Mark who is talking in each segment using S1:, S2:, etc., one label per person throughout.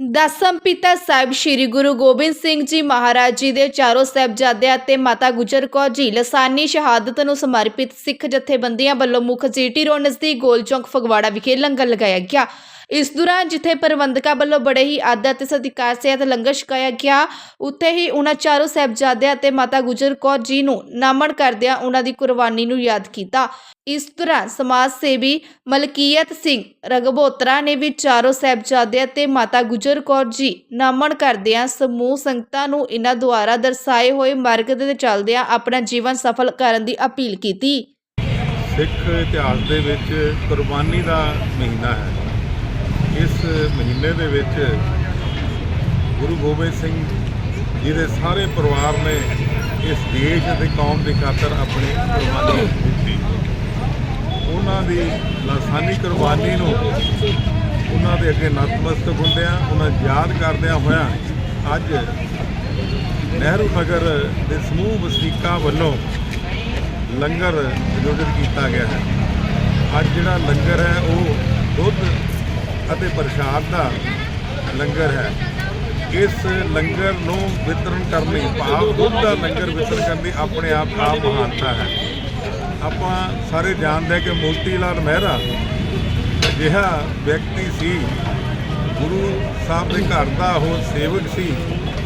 S1: ਦਸਮ ਪਿਤਾ ਸਾਹਿਬ ਸ੍ਰੀ ਗੁਰੂ ਗੋਬਿੰਦ ਸਿੰਘ ਜੀ ਮਹਾਰਾਜ ਜੀ ਦੇ ਚਾਰੋਂ ਸਾਹਿਬਜ਼ਾਦਿਆਂ ਅਤੇ ਮਾਤਾ ਗੁਜਰ ਕੌਰ ਜੀ ਲਸਾਨੀ ਸ਼ਹਾਦਤ ਨੂੰ ਸਮਰਪਿਤ ਸਿੱਖ ਜਥੇਬੰਦੀਆਂ ਵੱਲੋਂ ਮੁੱਖ ਜੀਟੀ ਰੋਡ ਨਜ਼ਦੀਕ ਗੋਲ ਚੌਂਕ ਫਗਵਾੜਾ ਵਿਖੇ ਲੰਗਰ ਲਗਾਇਆ ਗਿਆ। ਇਸ ਦੌਰਾਨ ਜਿੱਥੇ ਪ੍ਰਬੰਧਕਾਂ ਵੱਲੋਂ ਬੜੇ ਹੀ ਆਦਰ ਅਤੇ ਸਤਿਕਾਰ ਸਹਿਤ ਲੰਗਰ ਛਕਾਇਆ ਗਿਆ, ਉੱਥੇ ਹੀ ਉਹਨਾਂ ਚਾਰੋਂ ਸਾਹਿਬਜ਼ਾਦਿਆਂ ਅਤੇ ਮਾਤਾ ਗੁਜਰ ਕੌਰ ਜੀ ਨੂੰ ਨਮਨ ਕਰਦਿਆਂ ਉਹਨਾਂ ਦੀ ਕੁਰਬਾਨੀ ਨੂੰ ਯਾਦ ਕੀਤਾ। ਇਸ ਦੌਰਾਨ ਸਮਾਜ ਸੇਵੀ ਮਲਕੀਅਤ ਸਿੰਘ ਰਗਬੋਤਰਾ ਨੇ ਵੀ ਚਾਰੋਂ ਸਾਹਿਬਜ਼ਾਦਿਆਂ ਤੇ ਮਾਤਾ ਗੁਜਰ ਕੌਰ ਜੀ ਨਮਨ ਕਰਦਿਆਂ ਸਮੂਹ ਸੰਗਤਾਂ ਨੂੰ ਇਹਨਾਂ ਦੁਆਰਾ ਦਰਸਾਏ ਹੋਏ ਮਾਰਗ ਦੇ ਚੱਲਦਿਆਂ ਆਪਣਾ ਜੀਵਨ ਸਫਲ ਕਰਨ ਦੀ ਅਪੀਲ ਕੀਤੀ।
S2: ਸਿੱਖ ਇਤਿਹਾਸ ਦੇ ਵਿੱਚ ਕੁਰਬਾਨੀ ਦਾ ਮਹੀਨਾ ਹੈ। ਇਸ ਮਹੀਨੇ ਦੇ ਵਿੱਚ ਗੁਰੂ ਗੋਬਿੰਦ ਸਿੰਘ ਜੀ ਦੇ ਸਾਰੇ ਪਰਿਵਾਰ ਨੇ ਇਸ ਦੇਸ਼ ਅਤੇ ਕੌਮ ਦੀ ਖਾਤਰ ਆਪਣੀ ਕੁਰਬਾਨੀ ਦਿੱਤੀ। ਉਹਨਾਂ ਦੀ ਲਾਸਾਨੀ ਕੁਰਬਾਨੀ ਨੂੰ ਉਹਨਾਂ ਦੇ ਅੱਗੇ ਨਤਮਸਤਕ ਹੁੰਦਿਆਂ, ਉਹਨਾਂ ਯਾਦ ਕਰਦਿਆਂ ਹੋਇਆਂ ਅੱਜ ਨਹਿਰੂ ਨਗਰ ਦੇ ਸਮੂਹ ਵਸਨੀਕਾਂ ਵੱਲੋਂ ਲੰਗਰ ਆਯੋਜਿਤ ਕੀਤਾ ਗਿਆ ਹੈ। ਅੱਜ ਜਿਹੜਾ ਲੰਗਰ ਹੈ, ਉਹ ਦੁੱਧ ਅਤੇ ਪ੍ਰਸ਼ਾਦ ਦਾ ਲੰਗਰ ਹੈ। ਇਸ ਲੰਗਰ ਨੂੰ ਵਿਤਰਨ ਕਰਨ ਲਈ ਭਾਵ ਦੁੱਧ ਦਾ ਲੰਗਰ ਵਿਤਰਨ ਕਰਨ ਲਈ ਆਪਣੇ ਆਪ ਆਪ ਮਹਾਨਤਾ ਹੈ। ਆਪਾਂ ਸਾਰੇ ਜਾਣਦੇ ਹਾਂ ਕਿ ਮੋਤੀ ਲਾਲ ਮਹਿਰਾ ਅਜਿਹਾ ਵਿਅਕਤੀ ਸੀ। ਗੁਰੂ ਸਾਹਿਬ ਦੇ ਘਰ ਦਾ ਉਹ ਸੇਵਕ ਸੀ।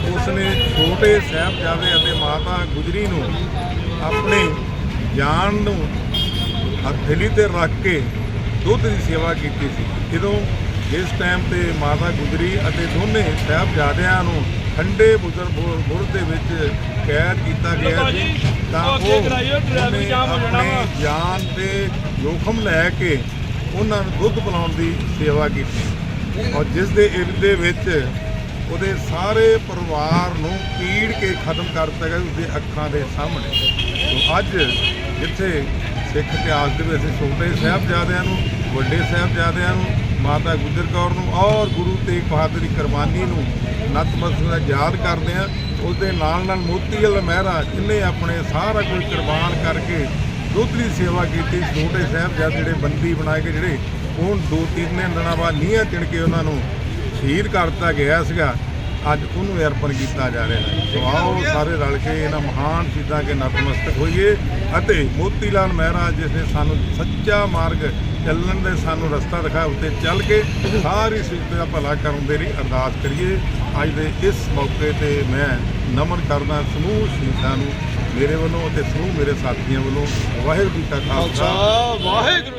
S2: ਉਸਨੇ ਛੋਟੇ ਸਾਹਿਬਜ਼ਾਦੇ ਅਤੇ ਮਾਤਾ ਗੁਜਰੀ ਨੂੰ ਆਪਣੀ ਜਾਨ ਨੂੰ ਹਥੇਲੀ ਤੇ ਰੱਖ ਕੇ ਦੁੱਧ ਦੀ ਸੇਵਾ ਕੀਤੀ ਸੀ। ਜਦੋਂ ਜਿਸ ਟਾਈਮ ਤੇ ਮਾਤਾ ਗੁਜਰੀ ਅਤੇ ਦੋਨੇ ਸਾਹਿਬਜ਼ਾਦਿਆਂ ਨੂੰ ਠੰਡੇ ਬੁਜ਼ਰ ਬੁਰਜ ਦੇ ਵਿੱਚ ਕੈਦ ਕੀਤਾ ਗਿਆ ਸੀ। ਤਾਂ ਉਹ ਆਪਣੀ ਜਾਨ ਤੇ ਜੋਖਮ ਲੈ ਕੇ ਉਹਨਾਂ ਨੂੰ ਦੁੱਧ ਪਿਲਾਉਣ ਦੀ ਸੇਵਾ ਕੀਤੀ। ਔਰ ਜਿਸ ਦੇ ਇਰਦ ਦੇ ਵਿੱਚ ਉਹਦੇ ਸਾਰੇ ਪਰਿਵਾਰ ਨੂੰ ਪੀੜ ਕੇ ਖਤਮ ਕਰ ਦਿੱਤਾ ਗਿਆ ਉਸਦੇ ਅੱਖਾਂ ਦੇ ਸਾਹਮਣੇ। ਸੋ ਅੱਜ ਜਿੱਥੇ ਸਿੱਖ ਇਤਿਹਾਸ ਦੇ ਵਿੱਚ ਛੋਟੇ ਸਾਹਿਬਜ਼ਾਦਿਆਂ ਨੂੰ ਵੱਡੇ ਸਾਹਿਬਜ਼ਾਦਿਆਂ ਨੂੰ ਮਾਤਾ ਗੁਜਰ ਕੌਰ ਨੂੰ ਔਰ ਗੁਰੂ ਤੇਗ ਬਹਾਦਰ ਦੀ ਕੁਰਬਾਨੀ ਨੂੰ ਨਤਮਸਤਕ ਨਾਲ ਯਾਦ ਕਰਦੇ ਆ ਉਸ ਦੇ ਨਾਲ ਨਾਲ ਮੋਤੀ ਵਾਲਾ ਮਹਿਰਾ ਜਿਹਨੇ ਆਪਣੇ ਸਾਰਾ ਕੁਝ ਕੁਰਬਾਨ ਕਰਕੇ ਦੁੱਧ ਦੀ ਸੇਵਾ ਕੀਤੀ ਛੋਟੇ ਸਾਹਿਬਜ਼ਾਦੇ ਜਿਹੜੇ ਬੰਦੀ ਬਣਾਏ ਕੇ ਜਿਹੜੇ ਉਹ ਦੋ ਤਿੰਨ ਦਿਨਾਂ ਬਾਅਦ ਨੀਹਾਂ ਚਿਣ ਕੇ ਉਹਨਾਂ ਨੂੰ ਸ਼ਹੀਦ ਕਰ ਦਿੱਤਾ ਗਿਆ ਸੀਗਾ। ਅੱਜ ਉਹਨੂੰ ਅਰਪਣ ਕੀਤਾ ਜਾ ਰਿਹਾ ਹੈ। ਸੋ ਆਓ ਸਾਰੇ ਰਲ ਕੇ ਇਹਨਾਂ ਮਹਾਨ ਸ਼ਹੀਦਾਂ ਕੇ ਨਤਮਸਤਕ ਹੋਈਏ ਅਤੇ ਮੋਤੀ ਲਾਲ ਮਹਿਰਾ ਜਿਸ ਨੇ ਸਾਨੂੰ ਸੱਚਾ ਮਾਰਗ ਚੱਲਣ ਦੇ ਸਾਨੂੰ ਰਸਤਾ ਦਿਖਾਇਆ ਉੱਤੇ ਚੱਲ ਕੇ ਸਾਰੀ ਸਿੱਖ ਦਾ ਭਲਾ ਕਰਨ ਦੇ ਲਈ ਅਰਦਾਸ ਕਰੀਏ। ਅੱਜ ਦੇ ਇਸ ਮੌਕੇ ਤੇ ਮੈਂ ਨਮਨ ਕਰਦਾ ਸਮੂਹ ਸ਼ਹੀਦਾਂ ਨੂੰ ਮੇਰੇ ਵੱਲੋਂ ਅਤੇ ਸਮੂਹ ਮੇਰੇ ਸਾਥੀਆਂ ਵੱਲੋਂ ਵਾਹਿਗੁਰੂ ਜੀ ਕਾ ਖਾਲਸਾ,
S3: ਵਾਹਿਗੁਰੂ